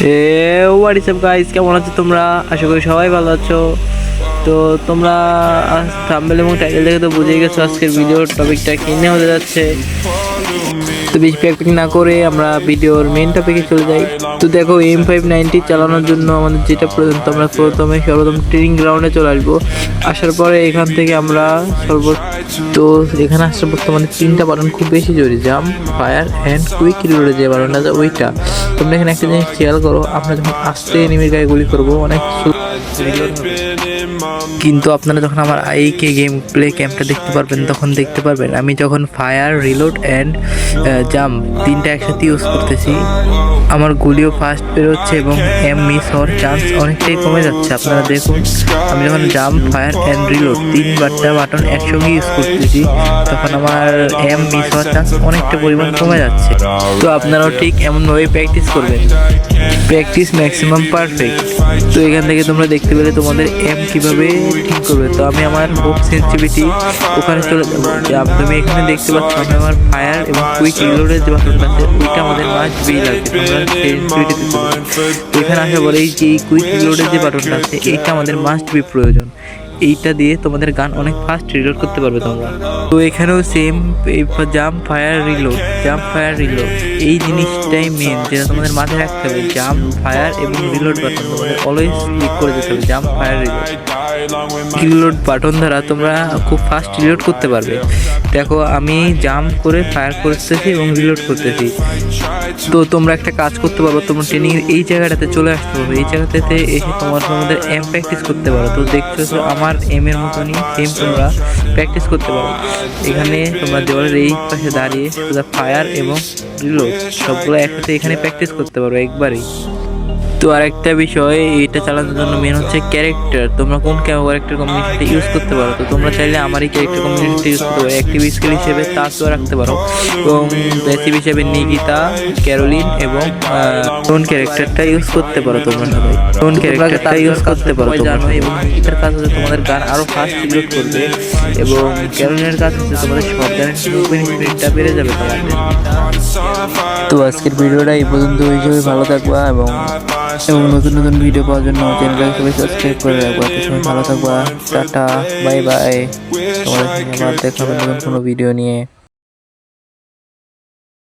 What's up guys কেমন আছো তোমরা? আশা করি সবাই ভালো আছো। তো তোমরা থাম্বেল এবং টাইটেল দেখে তো বুঝেই গেছো আজকের ভিডিওর টপিকটা কিনে হতে যাচ্ছে। বেশি প্যাকিং না করে আমরা ভিডিওর মেন টপিকে চলে যাই তো দেখো এম ফাইভ নাইনটি চালানোর জন্য আমাদের যেটা প্রয়োজন আমরা প্রথমে সর্বপ্রথম ট্রেনিং গ্রাউন্ডে চলে আসব আসার পরে এখান থেকে আমরা সর্ব তো এখানে আসার বর্তমানে তিনটা বাটন খুব বেশি জরুরি জাম্প ফায়ার অ্যান্ড কুইক রিলোডে যে বাটনটা আছে ওইটা তোমরা এখানে একটা জিনিস খেয়াল করো, আমরা যখন আস্তে এনিমির গায়ে গুলি করব, অনেক। কিন্তু আপনারা যখন আমার আইকে গেম প্লে ক্যাম্পটা দেখতে পারবেন, তখন দেখতে পারবেন, আমি যখন ফায়ার রিলোড অ্যান্ড জাম্প তিনটা একসাথে ইউজ করতেছি। আমার গুলিও ফাস্ট বেরোচ্ছে এবং এম মিস হওয়ার চান্স অনেকটাই কমে যাচ্ছে। আপনারা দেখুন, আমি যখন জাম্প ফায়ার অ্যান্ড রিলোড তিন বারটা বাটন একসঙ্গে ইউজ করতেছি, তখন আমার এম মিস হওয়ার চান্স অনেকটা পরিমাণ কমে যাচ্ছে। তো আপনারাও ঠিক এমনভাবে প্র্যাকটিস করবেন। প্র্যাকটিস ম্যাক্সিমাম পারফেক্ট তো এখান থেকে তোমরা দেখতে পেলে তোমাদের এম কীভাবে ঠিক করবে। তো আমি আমার হোপ সেন্সিটিভিটি ওখানে চলে যাব। যে আপ- তুমি এখানে দেখতে পাচ্ছ, আমি আমার ফায়ার এবং কুইক রিলোডের যে বাটনটা ওইটা আমাদের মাস্ট বেই লাগবে তোমরা যাও। তো এখানে এই যে কুইক রিলোডের যে বাটনটা আছে, এইটা আমাদের মাস্ট বি প্রয়োজন। এইটা দিয়ে তোমাদের গান অনেক ফাস্ট রিলোড করতে পারবে তোমরা। তো এখানেও same jump fire reload jump fire reload এই জিনিসটাই মেন যেটা তোমাদের মাথায় রাখতে হবে। জাম্প ফায়ার এবং রিলোড বাটন তোমাদের অলওয়েজ ক্লিক করে দিতে হবে jump fire reload reload button দ্বারা তোমরা খুব ফাস্ট রিলোড করতে পারবে। দেখো, আমি জাম্প করে ফায়ার করতেছি এবং রিলোড করতেছি। তো তোমরা একটা কাজ করতে পারো তোমরা ট্রেনিং এই জায়গাটাতে চলে আসতে পারবে। এই জায়গাটাতে এসে তোমার তোমাদের এম প্র্যাকটিস করতে পারো। তো দেখছ তো আমার এম এর মতনই এম তোমরা প্র্যাকটিস করতে পারো। এখানে তোমরা দেওয়ালের এই পাশে দাঁড়িয়ে ফায়ার এবং রিলোড সবগুলো একসাথে এখানে প্র্যাকটিস করতে পারো, একবারেই। তো আরেকটা বিষয় এটা চালানোর জন্য মেন হচ্ছে ক্যারেক্টার তোমরা কোন ক্যারেক্টার কম্বিনেশনটা ইউজ করতে পারো? তো তোমরা চাইলে আমার এই ক্যারেক্টার কম্বিনেশনটা ইউজ করতে পারো। অ্যাক্টিভ স্কিল হিসেবে তাসও রাখতে পারো। এবং প্যাসিভ হিসেবে নিকিতা ক্যারোলিন এবং টোন ক্যারেক্টারটা ইউজ করতে পারো তোমরা সবাই। টোন ক্যারেক্টারটা ইউজ করতে পারো জানো এবং নিকিতার কাজ হচ্ছে তোমাদের গান আরও ফাস্ট রিলোড করবে এবং ক্যারোলিনের কাজ হচ্ছে তোমাদের সব গানের স্পিডটা বেড়ে যাবে তোমাদের। তো আজকের ভিডিওটা এই পর্যন্ত। হিসেবে ভালো থাকবা এবং এবং নতুন নতুন ভিডিও পাওয়ার জন্য চ্যানেলটাকে সবাই সাবস্ক্রাইব করে রাখব। তো সবাই ভালো থাকবা। টাটা বাই বাই তোমাদের আবার দেখা হবে নতুন কোনো ভিডিও নিয়ে।